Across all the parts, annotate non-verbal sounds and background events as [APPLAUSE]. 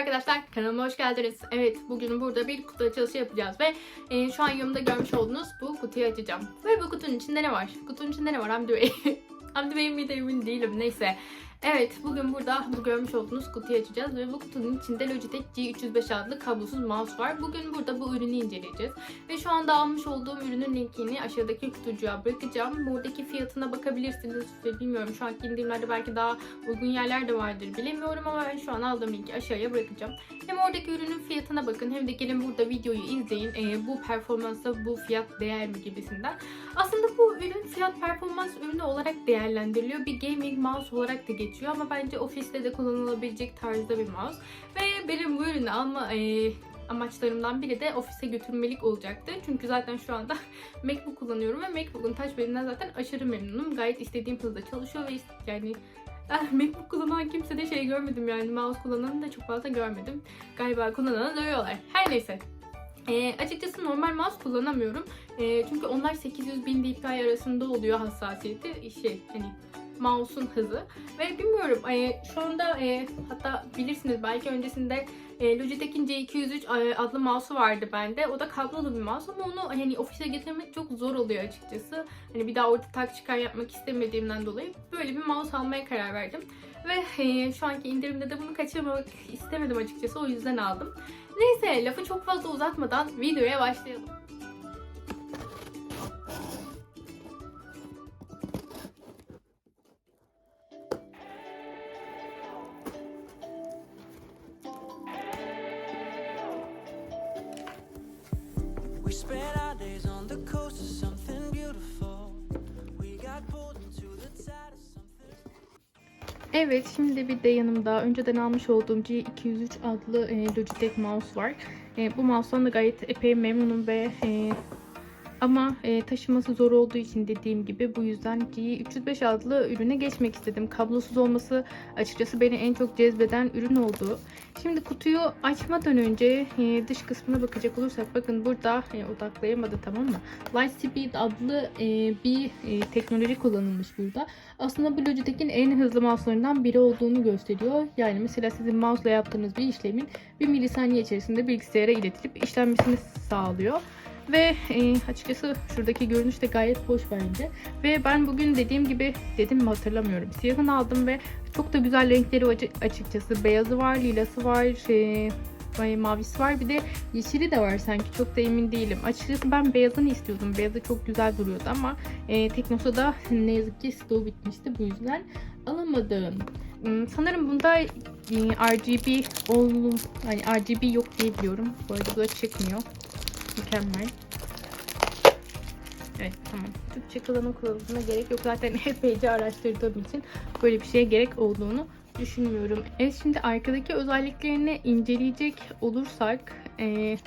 Arkadaşlar, kanalıma hoş geldiniz. Evet, bugün burada bir kutu açılışı yapacağız ve e, şu an yanımda görmüş olduğunuz bu kutuyu açacağım. Ve bu kutunun içinde ne var? Kutunun içinde ne var Hamdi Bey? [LAUGHS] Hamdi Bey'in miydi emin değilim, neyse. Evet, bugün burada bu görmüş olduğunuz kutuyu açacağız ve bu kutunun içinde Logitech G305 adlı kablosuz mouse var. Bugün burada bu ürünü inceleyeceğiz. Ve şu anda almış olduğum ürünün linkini aşağıdaki kutucuğa bırakacağım. Buradaki fiyatına bakabilirsiniz bilmiyorum şu anki indirimlerde belki daha uygun yerler de vardır bilemiyorum ama ben şu an aldığım linki aşağıya bırakacağım. Hem oradaki ürünün fiyatına bakın hem de gelin burada videoyu izleyin. Ee, bu performansa bu fiyat değer mi gibisinden. Aslında bu ürün fiyat performans ürünü olarak değerlendiriliyor. Bir gaming mouse olarak da geçiyor ama bence ofiste de kullanılabilecek tarzda bir mouse. Ve benim bu ürünü alma e, amaçlarımdan biri de ofise götürmelik olacaktı. Çünkü zaten şu anda [LAUGHS] MacBook kullanıyorum ve MacBook'un touchpad'inden zaten aşırı memnunum. Gayet istediğim hızda çalışıyor ve yani [LAUGHS] ah, MacBook kullanan kimse de şey görmedim yani mouse kullananı da çok fazla görmedim. Galiba kullananı dövüyorlar. Her neyse. Ee, açıkçası normal mouse kullanamıyorum. Ee, çünkü onlar 800 bin dpi arasında oluyor hassasiyeti. Şey hani mouse'un hızı. Ve bilmiyorum e, şu anda e, hatta bilirsiniz belki öncesinde e, Logitech'in C203 adlı mouse'u vardı bende. O da kablolu bir mouse ama onu hani ofise getirmek çok zor oluyor açıkçası. Hani bir daha orada tak çıkar yapmak istemediğimden dolayı böyle bir mouse almaya karar verdim. Ve e, şu anki indirimde de bunu kaçırmamak istemedim açıkçası o yüzden aldım. Neyse lafı çok fazla uzatmadan videoya başlayalım. Evet şimdi bir de yanımda önceden almış olduğum G203 adlı e, Logitech mouse var. E, bu mouse'dan da gayet epey memnunum ve e, ama e, taşıması zor olduğu için dediğim gibi bu yüzden G305 adlı ürüne geçmek istedim. Kablosuz olması açıkçası beni en çok cezbeden ürün oldu. Şimdi kutuyu açmadan önce e, dış kısmına bakacak olursak bakın burada e, odaklayamadı tamam mı? Lightspeed adlı e, bir teknoloji kullanılmış burada. Aslında bu Logitech'in en hızlı mouse'larından biri olduğunu gösteriyor. Yani mesela sizin mouse ile yaptığınız bir işlemin 1 milisaniye içerisinde bilgisayara iletilip işlenmesini sağlıyor. Ve e, açıkçası şuradaki görünüş de gayet hoş bence. Ve ben bugün dediğim gibi dedim mi hatırlamıyorum. Siyahını aldım ve çok da güzel renkleri açıkçası. Beyazı var, lilası var, e, mavisi var. Bir de yeşili de var sanki. Çok da emin değilim. Açıkçası ben beyazını istiyordum. Beyazı çok güzel duruyordu ama e, Teknosa'da [LAUGHS] ne yazık ki stoğu bitmişti. Bu yüzden alamadım. Hmm, Sanırım bunda e, RGB ol, hani RGB yok diye biliyorum. Bu arada bu da çıkmıyor. Mükemmel. Evet tamam. Türkçe kullanım kılavuzuna gerek yok. Zaten [LAUGHS] epeyce araştırdığım için böyle bir şeye gerek olduğunu düşünmüyorum. Evet şimdi arkadaki özelliklerini inceleyecek olursak e,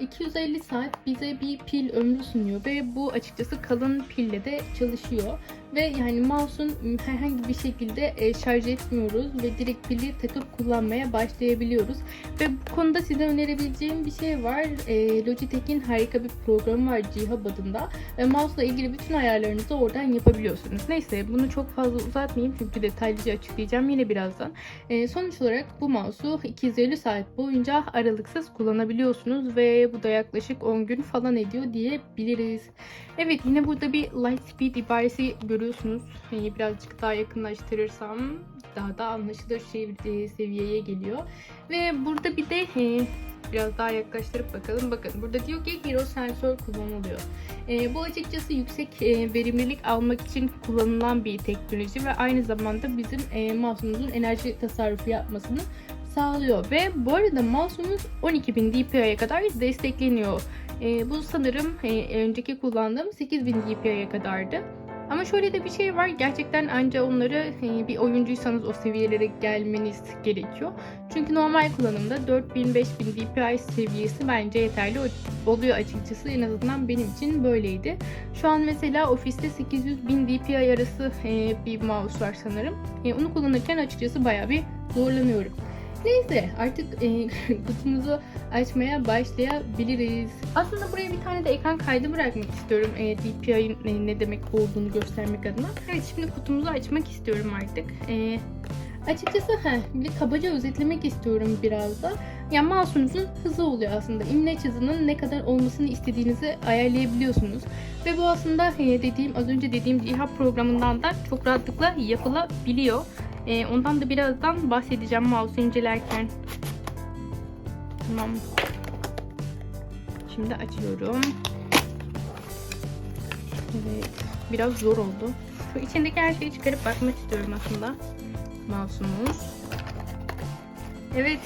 250 saat bize bir pil ömrü sunuyor ve bu açıkçası kalın pille de çalışıyor. Ve yani mouse'un herhangi bir şekilde e, şarj etmiyoruz ve direkt pili takıp kullanmaya başlayabiliyoruz. Ve bu konuda size önerebileceğim bir şey var. E, Logitech'in harika bir programı var G-Hub adında. Ve mouse ile ilgili bütün ayarlarınızı oradan yapabiliyorsunuz. Neyse bunu çok fazla uzatmayayım çünkü detaylıca açıklayacağım yine birazdan. E, sonuç olarak bu mouse'u 250 saat boyunca aralıksız kullanabiliyorsunuz ve bu da yaklaşık 10 gün falan ediyor diyebiliriz. Evet yine burada bir light speed ibaresi görüyorsunuz. Yani birazcık daha yakınlaştırırsam daha da anlaşılır şey, e, seviyeye geliyor. Ve burada bir de e, biraz daha yaklaştırıp bakalım. Bakın burada diyor ki hero sensör kullanılıyor. E, bu açıkçası yüksek e, verimlilik almak için kullanılan bir teknoloji ve aynı zamanda bizim e, mouse'umuzun enerji tasarrufu yapmasını sağlıyor. Ve bu arada mouse'umuz 12.000 dpi'ye kadar destekleniyor. E, bu sanırım e, önceki kullandığım 8000 dpi'ye kadardı. Ama şöyle de bir şey var. Gerçekten anca onları e, bir oyuncuysanız o seviyelere gelmeniz gerekiyor. Çünkü normal kullanımda 4000-5000 dpi seviyesi bence yeterli oluyor açıkçası. En azından benim için böyleydi. Şu an mesela ofiste 800-1000 dpi arası e, bir mouse var sanırım. E, onu kullanırken açıkçası bayağı bir zorlanıyorum. Neyse artık e, [LAUGHS] kutumuzu açmaya başlayabiliriz. Aslında buraya bir tane de ekran kaydı bırakmak istiyorum. E, DPI'nin e, ne demek olduğunu göstermek adına. Evet şimdi kutumuzu açmak istiyorum artık. E, Açıkçası he, bir kabaca özetlemek istiyorum biraz da. Yani mouse'unuzun hızı oluyor aslında. İmleç hızının ne kadar olmasını istediğinizi ayarlayabiliyorsunuz. Ve bu aslında e, dediğim az önce dediğim Cihat programından da çok rahatlıkla yapılabiliyor. E, ondan da birazdan bahsedeceğim mouse'u incelerken. Tamam. Şimdi açıyorum. Evet. Biraz zor oldu. Şu içindeki her şeyi çıkarıp bakmak istiyorum aslında. Mouse'umuz. Evet.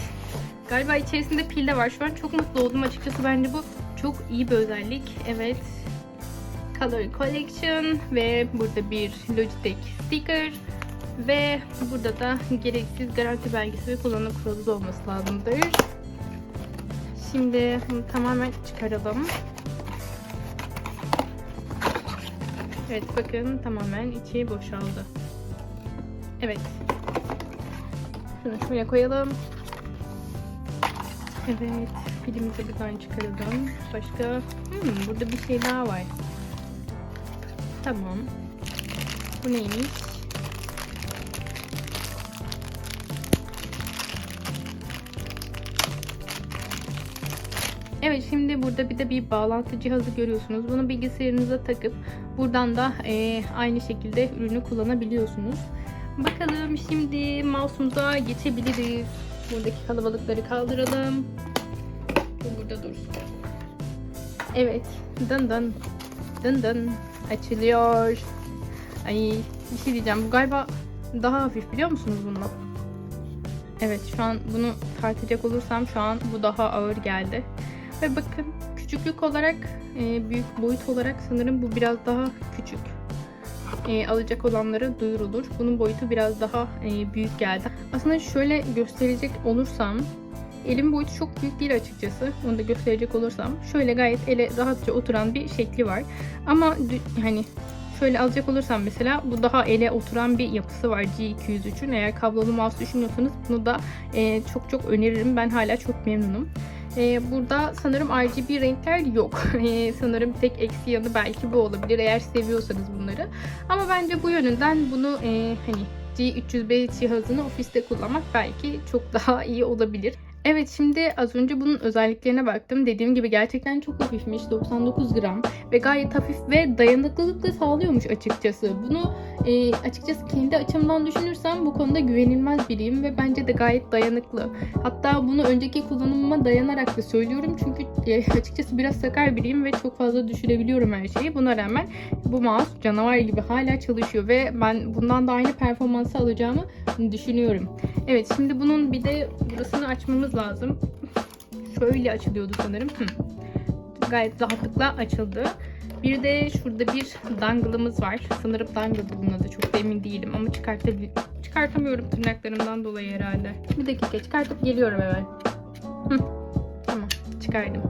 Galiba içerisinde pil de var. Şu an çok mutlu oldum. Açıkçası bence bu çok iyi bir özellik. Evet. Color Collection ve burada bir Logitech sticker ve burada da gereksiz garanti belgesi ve kullanım kılavuzu olması lazımdır. Şimdi bunu tamamen çıkaralım. Evet bakın tamamen içi boşaldı. Evet. Şunu şuraya koyalım. Evet. Pilimizi buradan çıkaralım. Başka? Hmm, burada bir şey daha var. Tamam. Bu neymiş? Evet şimdi burada bir de bir bağlantı cihazı görüyorsunuz. Bunu bilgisayarınıza takıp buradan da e, aynı şekilde ürünü kullanabiliyorsunuz. Bakalım şimdi mouse'umuza geçebiliriz. Buradaki kalabalıkları kaldıralım. Bu burada dursun. Evet. Dın dın. Dın dın. Açılıyor. Ay bir şey diyeceğim. Bu galiba daha hafif biliyor musunuz bununla? Evet şu an bunu tartacak olursam şu an bu daha ağır geldi. Ve bakın küçüklük olarak, e, büyük boyut olarak sanırım bu biraz daha küçük. E, alacak olanlara duyurulur. Bunun boyutu biraz daha e, büyük geldi. Aslında şöyle gösterecek olursam, elim boyutu çok büyük değil açıkçası. Onu da gösterecek olursam, şöyle gayet ele rahatça oturan bir şekli var. Ama hani şöyle alacak olursam mesela bu daha ele oturan bir yapısı var G203'ün. Eğer kablolu mouse düşünüyorsanız bunu da e, çok çok öneririm. Ben hala çok memnunum. Ee, burada sanırım RGB renkler yok. [LAUGHS] Ee, sanırım tek eksi yanı belki bu olabilir eğer seviyorsanız bunları. Ama bence bu yönünden bunu e, hani G305 cihazını ofiste kullanmak belki çok daha iyi olabilir. Evet şimdi az önce bunun özelliklerine baktım. Dediğim gibi gerçekten çok hafifmiş. 99 gram ve gayet hafif ve dayanıklılık da sağlıyormuş açıkçası. Bunu e, açıkçası kendi açımdan düşünürsem bu konuda güvenilmez biriyim ve bence de gayet dayanıklı. Hatta bunu önceki kullanımıma dayanarak da söylüyorum çünkü e, açıkçası biraz sakar biriyim ve çok fazla düşürebiliyorum her şeyi. Buna rağmen bu mouse canavar gibi hala çalışıyor ve ben bundan da aynı performansı alacağımı düşünüyorum. Evet şimdi bunun bir de burasını açmamız lazım. Şöyle açılıyordu sanırım. Hı. Gayet rahatlıkla açıldı. Bir de şurada bir dangle'ımız var. Sanırım dangle bunun adı. Çok da emin değilim ama çıkartabil çıkartamıyorum tırnaklarımdan dolayı herhalde. Bir dakika çıkartıp geliyorum hemen. Hı. Tamam çıkardım.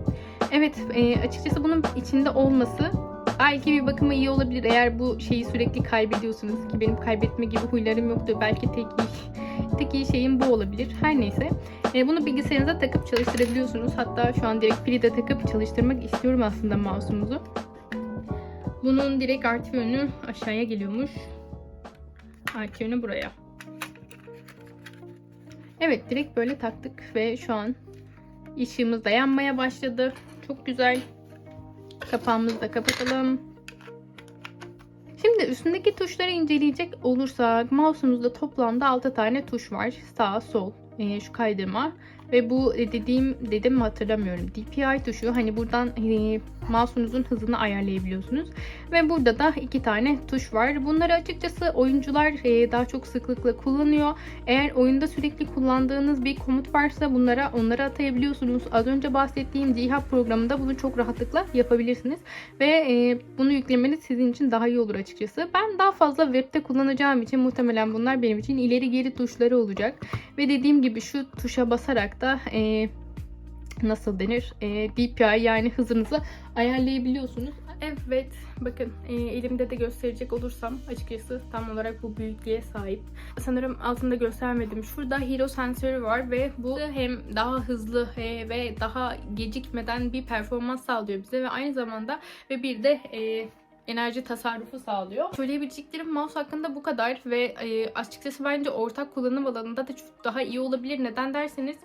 Evet e, açıkçası bunun içinde olması belki bir bakıma iyi olabilir. Eğer bu şeyi sürekli kaybediyorsunuz ki benim kaybetme gibi huylarım yoktu. Belki tek iyi, tek iyi şeyim bu olabilir. Her neyse. E, bunu bilgisayarınıza takıp çalıştırabiliyorsunuz. Hatta şu an direkt pili de takıp çalıştırmak istiyorum aslında mouse'umuzu. Bunun direkt artı yönü aşağıya geliyormuş. Artı yönü buraya. Evet direkt böyle taktık ve şu an ışığımız da yanmaya başladı. Çok güzel. Kapağımızı da kapatalım. Şimdi üstündeki tuşları inceleyecek olursak mouse'umuzda toplamda 6 tane tuş var. Sağ, sol, e, şu kaydırma ve bu e, dediğim dedim mi hatırlamıyorum. DPI tuşu hani buradan e, mouse'unuzun hızını ayarlayabiliyorsunuz. Ve burada da iki tane tuş var. Bunları açıkçası oyuncular e, daha çok sıklıkla kullanıyor. Eğer oyunda sürekli kullandığınız bir komut varsa bunlara onları atayabiliyorsunuz. Az önce bahsettiğim Cihat programında bunu çok rahatlıkla yapabilirsiniz. Ve e, bunu yüklemeniz sizin için daha iyi olur açıkçası. Ben daha fazla webde kullanacağım için muhtemelen bunlar benim için ileri geri tuşları olacak. Ve dediğim gibi şu tuşa basarak da e, nasıl denir? E, DPI yani hızınızı ayarlayabiliyorsunuz. Evet bakın e, elimde de gösterecek olursam açıkçası tam olarak bu büyüklüğe sahip. Sanırım altında göstermedim. Şurada Hero sensörü var ve bu hem daha hızlı e, ve daha gecikmeden bir performans sağlıyor bize ve aynı zamanda ve bir de e, enerji tasarrufu sağlıyor. Söyleyebileceklerim mouse hakkında bu kadar ve e, açıkçası bence ortak kullanım alanında da çok daha iyi olabilir. Neden derseniz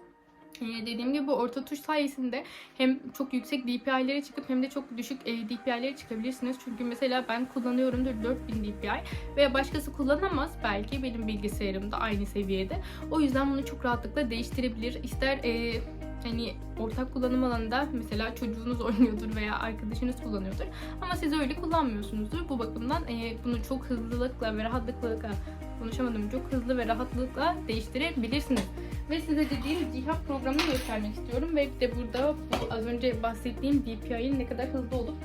dediğim gibi bu orta tuş sayesinde hem çok yüksek DPI'lere çıkıp hem de çok düşük e, DPI'lere çıkabilirsiniz. Çünkü mesela ben kullanıyorumdur 4000 DPI veya başkası kullanamaz belki benim bilgisayarımda aynı seviyede. O yüzden bunu çok rahatlıkla değiştirebilir. İster e, hani ortak kullanım alanında mesela çocuğunuz [LAUGHS] oynuyordur veya arkadaşınız kullanıyordur. Ama siz öyle kullanmıyorsunuzdur. Bu bakımdan e, bunu çok hızlılıkla ve rahatlıkla konuşamadım. Çok hızlı ve rahatlıkla değiştirebilirsiniz. Ve size dediğim Cihat programını göstermek istiyorum. Ve de burada bu az önce bahsettiğim DPI'nin ne kadar hızlı olup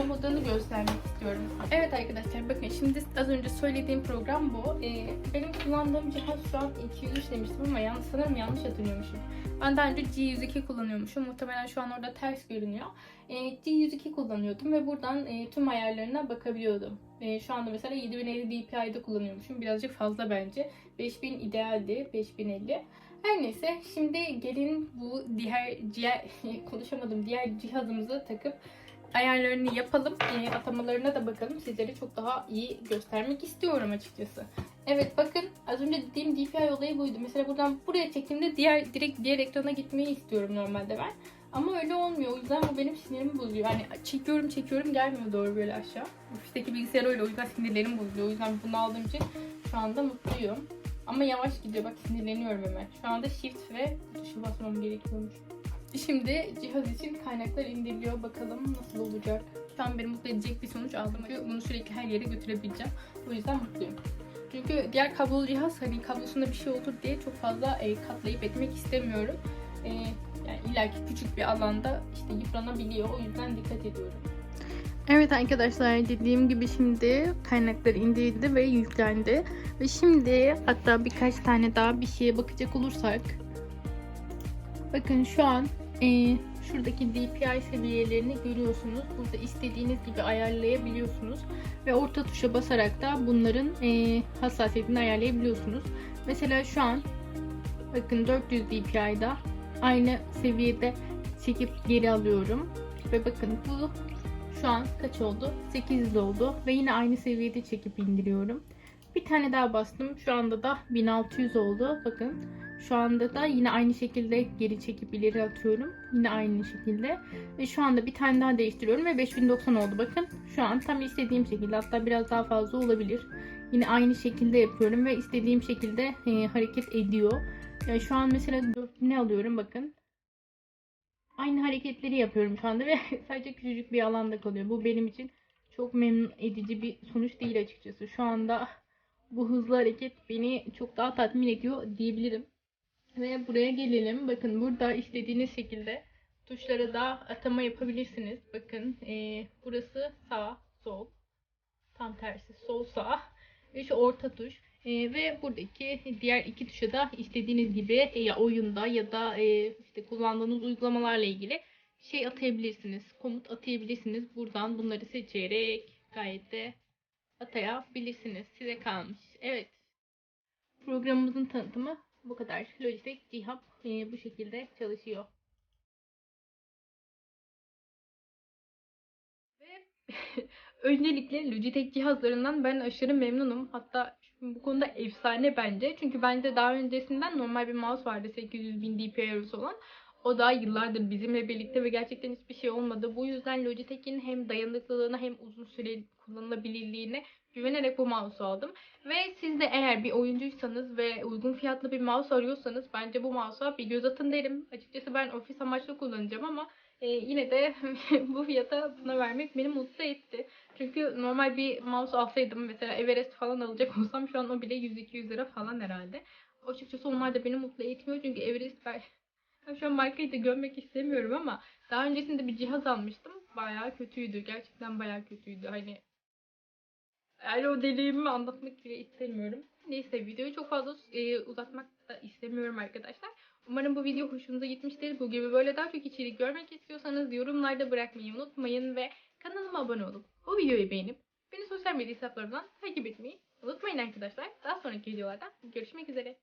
olmadığını göstermek istiyorum. Evet arkadaşlar bakın şimdi az önce söylediğim program bu. Ee, benim kullandığım cihaz şu an 203 demiştim ama yanlış, sanırım yanlış hatırlıyormuşum. Ben daha önce G102 kullanıyormuşum. Muhtemelen şu an orada ters görünüyor. Ee, G102 kullanıyordum ve buradan e, tüm ayarlarına bakabiliyordum. Ee, şu anda mesela 7050 DPI'de kullanıyormuşum. Birazcık fazla bence. 5000 idealdi. 5050. Her neyse şimdi gelin bu diğer, diğer [LAUGHS] konuşamadım diğer cihazımızı takıp ayarlarını yapalım. E, atamalarına da bakalım. Sizlere çok daha iyi göstermek istiyorum açıkçası. Evet bakın az önce dediğim DPI olayı buydu. Mesela buradan buraya çektiğimde diğer direkt diğer ekrana gitmeyi istiyorum normalde ben. Ama öyle olmuyor. O yüzden bu benim sinirimi bozuyor. Yani çekiyorum çekiyorum gelmiyor doğru böyle aşağı. Ofisteki bilgisayar öyle o yüzden sinirlerim bozuluyor. O yüzden bunu aldığım için şu anda mutluyum. Ama yavaş gidiyor bak sinirleniyorum hemen. Şu anda shift ve tuşu basmam gerekiyormuş. Şimdi cihaz için kaynaklar indiriliyor. Bakalım nasıl olacak. Şu an beni mutlu edecek bir sonuç aldım. Çünkü bunu sürekli her yere götürebileceğim. O yüzden mutluyum. Çünkü diğer kablolu cihaz hani kablosunda bir şey olur diye çok fazla e, katlayıp etmek istemiyorum. E, yani illaki küçük bir alanda işte yıpranabiliyor. O yüzden dikkat ediyorum. Evet arkadaşlar dediğim gibi şimdi kaynaklar indirildi ve yüklendi. Ve şimdi hatta birkaç tane daha bir şeye bakacak olursak Bakın şu an e, şuradaki DPI seviyelerini görüyorsunuz. Burada istediğiniz gibi ayarlayabiliyorsunuz. Ve orta tuşa basarak da bunların e, hassasiyetini ayarlayabiliyorsunuz. Mesela şu an bakın 400 DPI'da aynı seviyede çekip geri alıyorum. Ve bakın bu şu an kaç oldu? 800 oldu. Ve yine aynı seviyede çekip indiriyorum. Bir tane daha bastım. Şu anda da 1600 oldu. Bakın şu anda da yine aynı şekilde geri çekip ileri atıyorum. Yine aynı şekilde. Ve şu anda bir tane daha değiştiriyorum ve 5090 oldu. Bakın şu an tam istediğim şekilde hatta biraz daha fazla olabilir. Yine aynı şekilde yapıyorum ve istediğim şekilde e, hareket ediyor. Yani şu an mesela 4000 alıyorum bakın. Aynı hareketleri yapıyorum şu anda ve [LAUGHS] sadece küçücük bir alanda kalıyor. Bu benim için çok memnun edici bir sonuç değil açıkçası. Şu anda bu hızlı hareket beni çok daha tatmin ediyor diyebilirim. Ve buraya gelelim. Bakın burada istediğiniz şekilde tuşlara da atama yapabilirsiniz. Bakın e, burası sağ, sol. Tam tersi sol, sağ. Ve şu orta tuş. E, ve buradaki diğer iki tuşa da istediğiniz gibi e, ya oyunda ya da e, işte kullandığınız uygulamalarla ilgili şey atayabilirsiniz. Komut atayabilirsiniz. Buradan bunları seçerek gayet de atayabilirsiniz. Size kalmış. Evet. Programımızın tanıtımı bu kadar. Logitech G-Hub e, bu şekilde çalışıyor. [LAUGHS] Öncelikle Logitech cihazlarından ben aşırı memnunum. Hatta bu konuda efsane bence. Çünkü bende daha öncesinden normal bir mouse vardı 800 bin DPI olan. O da yıllardır bizimle birlikte ve gerçekten hiçbir şey olmadı. Bu yüzden Logitech'in hem dayanıklılığına hem uzun süre kullanılabilirliğine güvenerek bu mouse'u aldım. Ve siz de eğer bir oyuncuysanız ve uygun fiyatlı bir mouse arıyorsanız bence bu mouse'a bir göz atın derim. Açıkçası ben ofis amaçlı kullanacağım ama e, yine de [LAUGHS] bu fiyata buna vermek beni mutlu etti. Çünkü normal bir mouse alsaydım mesela Everest falan alacak [LAUGHS] olsam şu an o bile 100-200 lira falan herhalde. Açıkçası onlar da beni mutlu etmiyor çünkü Everest ben [LAUGHS] şu an markayı da gömmek istemiyorum ama daha öncesinde bir cihaz almıştım. Bayağı kötüydü. Gerçekten bayağı kötüydü. Hani yani o deneyimimi anlatmak bile istemiyorum. Neyse videoyu çok fazla e, uzatmak da istemiyorum arkadaşlar. Umarım bu video hoşunuza gitmiştir. Bu gibi böyle daha çok içerik görmek istiyorsanız yorumlarda bırakmayı unutmayın ve kanalıma abone olup bu videoyu beğenip beni sosyal medya hesaplarımdan takip etmeyi unutmayın arkadaşlar. Daha sonraki videolarda görüşmek üzere.